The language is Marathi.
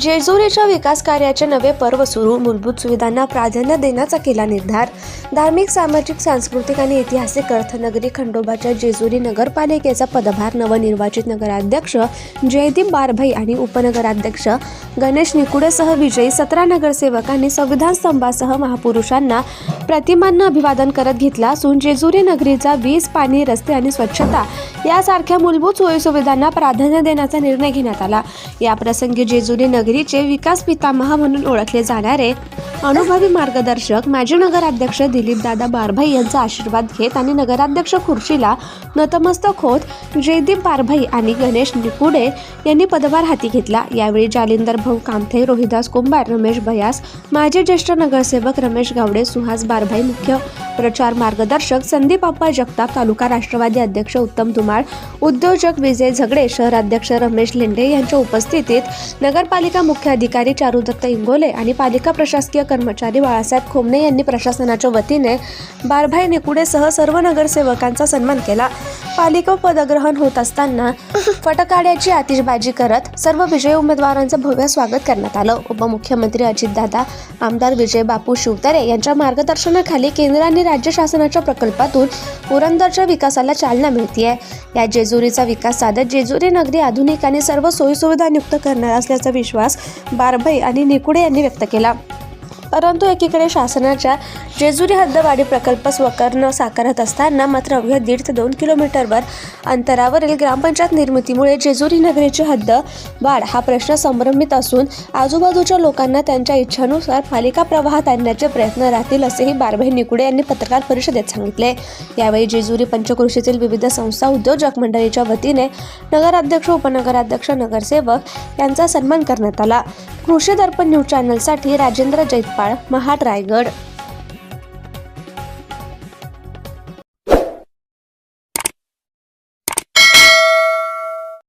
जेजुरीच्या विकास कार्याचे नवे पर्व सुरू. मूलभूत सुविधांना प्राधान्य देण्याचा केला निर्धार. धार्मिक सामाजिक सांस्कृतिक आणि ऐतिहासिक अर्थनगरी खंडोबाच्या जेजुरी नगरपालिकेचा पदभार नवनिर्वाचित नगराध्यक्ष जयदीप बारभाई आणि उपनगराध्यक्ष गणेश निकुडेसह विजयी सतरा नगरसेवकांनी संविधान स्तंभासह महापुरुषांना प्रतिमांना अभिवादन करत घेतला असून जेजुरी नगरीचा वीज पाणी रस्ते आणि स्वच्छता यासारख्या मूलभूत सोयीसुविधांना प्राधान्य देण्याचा निर्णय घेण्यात आला. याप्रसंगी जेजुरी नगर रत्नागिरीचे विकास पितामह म्हणून ओळखले जाणारे अनुभवी मार्गदर्शक माजी नगराध्यक्ष दिलीप दादा बारभाई यांचा आशीर्वाद घेत आणि नगराध्यक्ष खुर्चीला नतमस्तक होत जयदीप बारभाई आणि गणेश निकुडे यांनी पदभार हाती घेतला. यावेळी जालिंदर भाऊ कामथे रोहिदास कुंभार रमेश बयास माजी ज्येष्ठ नगरसेवक रमेश गावडे सुहास बारभाई मुख्य प्रचार मार्गदर्शक संदीप अप्पा जगताप तालुका राष्ट्रवादी अध्यक्ष उत्तम धुमाळ उद्योजक विजय झगडे शहराध्यक्ष रमेश लेंडे यांच्या उपस्थितीत नगरपालिका मुख्य अधिकारी चारुदत्त इंगोले आणि पालिका प्रशासकीय कर्मचारी बाळासाहेब खोमणे यांनी प्रशासनाच्या वतीने बारभाई निकुडेसह सर्व नगरसेवकांचा सन्मान केला. पालिका पदग्रहण होत असताना फटकाड्याची आतिषबाजी करत सर्व विजयी उमेदवारांचं भव्य स्वागत करण्यात आलं. उपमुख्यमंत्री अजितदादा आमदार विजय बापू शिवतारे यांच्या मार्गदर्शनाखाली केंद्र आणि राज्य शासनाच्या प्रकल्पातून पुरंदरच्या विकासाला चालना मिळते या जेजुरीचा विकास साधत जेजुरी नगरी आधुनिक आणि सर्व सोयीसुविधांयुक्त करणार असल्याचा विश्वास विश्वास बारभाई आणि निकुडे यांनी व्यक्त केला. परंतु एकीकडे शासनाच्या जेजुरी हद्दवाढी प्रकल्प स्वकर्ण साकारत असताना मात्र अवघ्या दीड ते दोन किलोमीटरवर अंतरावरील ग्रामपंचायत निर्मितीमुळे जेजुरी नगरीची हद्द वाढ हा प्रश्न संभ्रमित असून आजूबाजूच्या लोकांना त्यांच्या इच्छानुसार पालिका प्रवाहात आणण्याचे प्रयत्न राहतील असेही बारभाई निकुडे यांनी पत्रकार परिषदेत सांगितले. यावेळी जेजुरी पंचकृषीतील विविध संस्था उद्योजक मंडळीच्या वतीने नगराध्यक्ष उपनगराध्यक्ष नगरसेवक यांचा सन्मान करण्यात आला. कृषी दर्पण न्यूज चॅनलसाठी राजेंद्र जैतपाळ महाड रायगड.